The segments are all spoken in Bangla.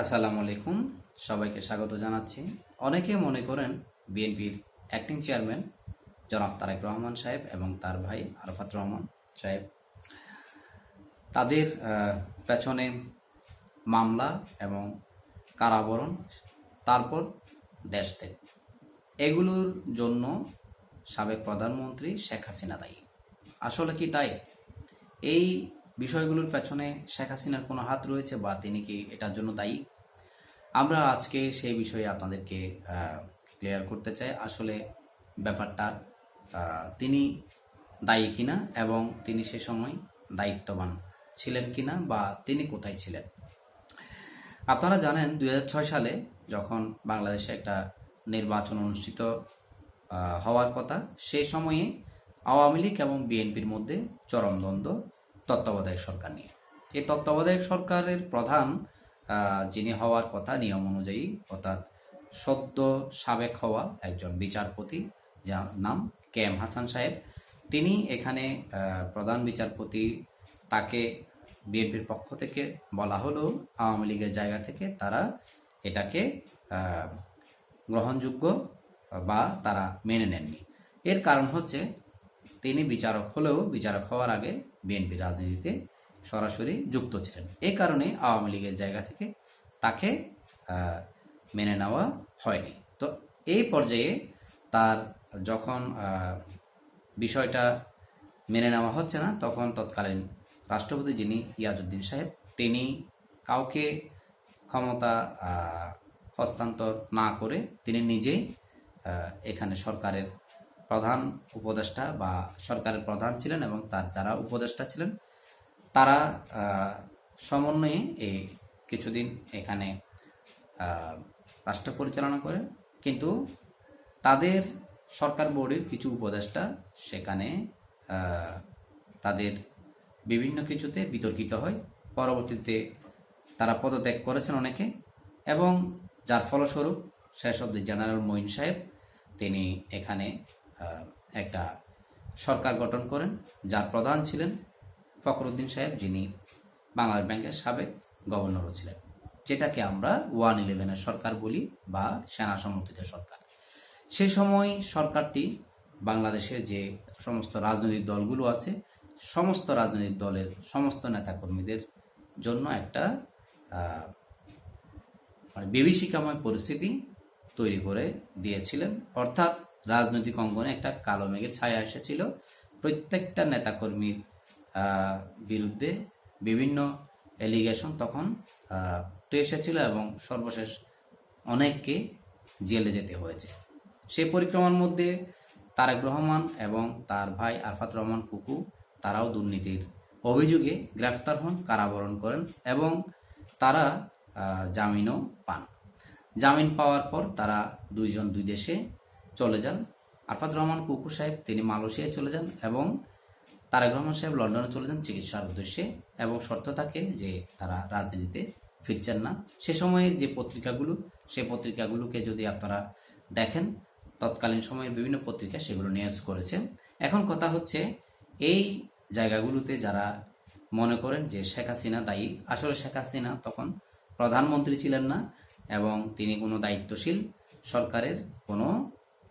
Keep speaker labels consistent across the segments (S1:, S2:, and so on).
S1: আসসালামু আলাইকুম। সবাইকে স্বাগত জানাচ্ছি। অনেকে মনে করেন বিএনপির অ্যাক্টিং চেয়ারম্যান জনাব তারেক রহমান সাহেব এবং তার ভাই আরফাত রহমান সাহেব। তাদের পেছনে মামলা এবং কারাবরণ, তারপর দেশ দেশত্যাগ। এগুলোর জন্য সাবেক প্রধানমন্ত্রী শেখ হাসিনা দায়ী। আসলে কি তাই? এই বিষয়গুলোর পেছনে শেখ হাসিনার কোনো হাত রয়েছে বা তিনি কি এটার জন্য দায়ী? আমরা আজকে সেই বিষয়ে আপনাদেরকে ক্লিয়ার করতে চাই। আসলে ব্যাপারটা তিনি দায়ী কিনা এবং তিনি সে সময় দায়িত্ববান ছিলেন কিনা বা তিনি কোথায় ছিলেন? আপনারা জানেন, দুই হাজার ছয় সালে যখন বাংলাদেশে একটা নির্বাচন অনুষ্ঠিত হওয়ার কথা সেই সময়ে আওয়ামী লীগ এবং বিএনপির মধ্যে চরম দ্বন্দ্ব তত্ত্বাবধায়ক সরকার নিয়ে। এই তত্ত্বাবধায়ক সরকারের প্রধান যিনি হওয়ার কথা, নিয়ম অনুযায়ী, অর্থাৎ সদ্য সাবেক হওয়া একজন বিচারপতি, যার নাম কে এম হাসান সাহেব, তিনি এখানে প্রধান বিচারপতি, তাকে বিএনপির পক্ষ থেকে বলা হলো, আওয়ামী লীগের জায়গা থেকে তারা এটাকে গ্রহণযোগ্য বা তারা মেনে নেননি। এর কারণ হচ্ছে তিনি বিচারক হলেও বিচারক হওয়ার আগে বিএনপি রাজনীতিতে সরাসরি যুক্ত ছিলেন। এ কারণে আওয়ামী লীগের জায়গা থেকে তাকে মেনে নেওয়া হয়নি। তো এই পর্যায়ে তার যখন বিষয়টা মেনে নেওয়া হচ্ছে না, তখন তৎকালীন রাষ্ট্রপতি যিনি ইয়াজউদ্দিন সাহেব, তিনি কাউকে ক্ষমতা হস্তান্তর না করে তিনি নিজেই এখানে সরকারের প্রধান উপদেষ্টা বা সরকারের প্রধান ছিলেন এবং তার যারা উপদেষ্টা ছিলেন, তারা সমন্বয়ে এই কিছুদিন এখানে রাষ্ট্র পরিচালনা করে। কিন্তু তাদের সরকার বোর্ডের কিছু উপদেষ্টা সেখানে তাদের বিভিন্ন কিছুতে বিতর্কিত হয়। পরবর্তীতে তারা পদত্যাগ করেছেন অনেকে এবং যার ফলস্বরূপ শেষ অব্দি জেনারেল মঈন সাহেব, তিনি এখানে একটা সরকার গঠন করেন, যার প্রধান ছিলেন ফখরুদ্দিন সাহেব, যিনি বাংলাদেশ ব্যাংকের সাবেক গভর্নরও ছিলেন, যেটাকে আমরা ওয়ান ইলেভেনের সরকার বলি বা সেনা সমর্থিত সরকার। সে সময় সরকারটি বাংলাদেশের যে সমস্ত রাজনৈতিক দলগুলো আছে, সমস্ত রাজনৈতিক দলের সমস্ত নেতাকর্মীদের জন্য একটা মানে বিভীষিকাময় পরিস্থিতি তৈরি করে দিয়েছিলেন। অর্থাৎ রাজনৈতিক অঙ্গনে একটা কালো মেঘের ছায়া এসেছিল। প্রত্যেকটা নেতাকর্মীর বিরুদ্ধে বিভিন্ন এলিগেশন তখন এসেছিল এবং সর্বশেষ অনেককে জেলে যেতে হয়েছে। সেই পরিক্রমার মধ্যে তারেক রহমান এবং তার ভাই আরফাত রহমান কুকু, তারাও দুর্নীতির অভিযোগে গ্রেফতার হন, কারাবরণ করেন এবং তারা জামিনও পান। জামিন পাওয়ার পর তারা দুইজন দুই দেশে চলে যান। আরফাত রহমান কুকু সাহেব, তিনি মালয়েশিয়ায় চলে যান এবং তারেক রহমান সাহেব লন্ডনে চলে যান চিকিৎসার উদ্দেশ্যে এবং শর্ত থাকে যে তারা রাজনীতিতে ফিরছেন না। সে সময়ে যে পত্রিকাগুলো সেই পত্রিকাগুলোকে যদি আপনারা দেখেন, তৎকালীন সময়ের বিভিন্ন পত্রিকা সেগুলো নিউজ করেছে। এখন কথা হচ্ছে, এই জায়গাগুলোতে যারা মনে করেন যে শেখ হাসিনা দায়ী, আসলে শেখ হাসিনা তখন প্রধানমন্ত্রী ছিলেন না এবং তিনি কোনো দায়িত্বশীল সরকারের কোনো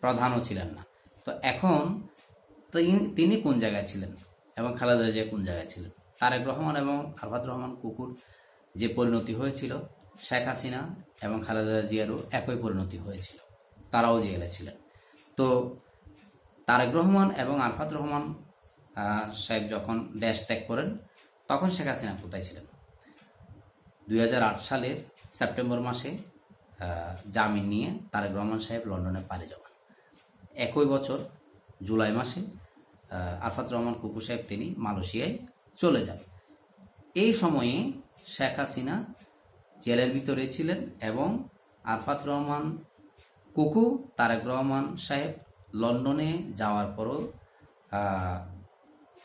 S1: প্রধানও ছিলেন না। তো এখন তিনি- কোন জায়গায় ছিলেন এবং খালেদা জিয়া কোন জায়গায় ছিলেন? তারেক রহমান এবং আরফাত রহমান কুকুর যে পরিণতি হয়েছিল, শেখ হাসিনা এবং খালেদা জিয়ারও একই পরিণতি হয়েছিল। তারাও জেলে ছিলেন। তো তারেক রহমান এবং আরফাত রহমান সাহেব যখন দেশ ত্যাগ করেন, তখন শেখ হাসিনা কোথায় ছিলেন? দুই হাজার আট সালের সেপ্টেম্বর মাসে জামিন নিয়ে তারেক রহমান সাহেব লন্ডনে পাড়ি জমান একই বছর জুলাই মাসে আরফাত রহমান কুকু সাহেব তিনি মালয়েশিয়ায় চলে যান। এই সময়ে শেখ হাসিনা জেলের ভিতরে ছিলেন এবং আরফাত রহমান কুকু, তারেক রহমান সাহেব লন্ডনে যাওয়ার পরও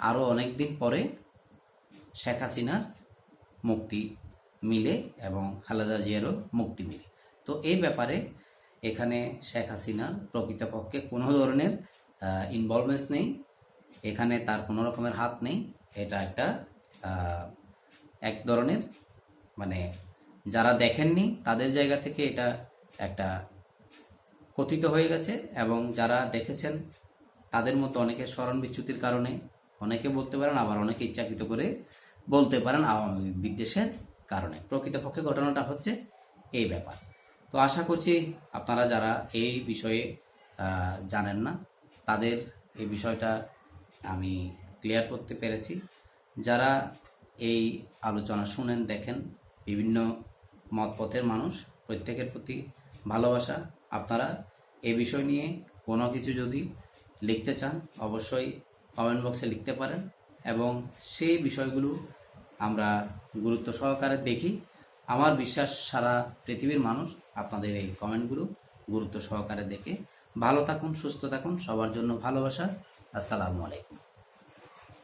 S1: আরও অনেক দিন পরে শেখ হাসিনার মুক্তি মিলে এবং খালেদা জিয়ারও মুক্তি মিলে। তো এই ব্যাপারে এখানে শেখ হাসিনার প্রকৃতপক্ষে কোনো ধরনের ইনভলভমেন্টস নেই। এখানে তার কোনো রকমের হাত নেই। এটা একটা এক ধরনের মানে যারা দেখেননি তাদের জায়গা থেকে এটা একটা কথিত হয়ে গেছে এবং যারা দেখেছেন তাদের মতো অনেকে স্মরণ বিচ্যুতির কারণে অনেকে বলতে পারেন, আবার অনেকে ইচ্ছাকৃত করে বলতে পারেন আওয়ামী বিদ্বেষের কারণে। প্রকৃতপক্ষে ঘটনাটা হচ্ছে এই ব্যাপার। তো আশা করছি আপনারা যারা এই বিষয়ে জানেন না, তাদের এই বিষয়টা আমি ক্লিয়ার করতে পেরেছি। যারা এই আলোচনা শুনেন, দেখেন, বিভিন্ন মতপথের মানুষ, প্রত্যেকের প্রতি ভালোবাসা, আপনারা এই বিষয় নিয়ে কোনো কিছু যদি লিখতে চান, অবশ্যই কমেন্ট বক্সে লিখতে পারেন এবং সেই বিষয়গুলো আমরা গুরুত্ব সহকারে দেখি। আমার বিশ্বাস সারা পৃথিবীর মানুষ আপনাদের এই কমেন্টগুলো গুরুত্ব সহকারে দেখে ভালো থাকুন, সুস্থ থাকুন, সবার জন্য ভালোবাসা। আসসালামু আলাইকুম।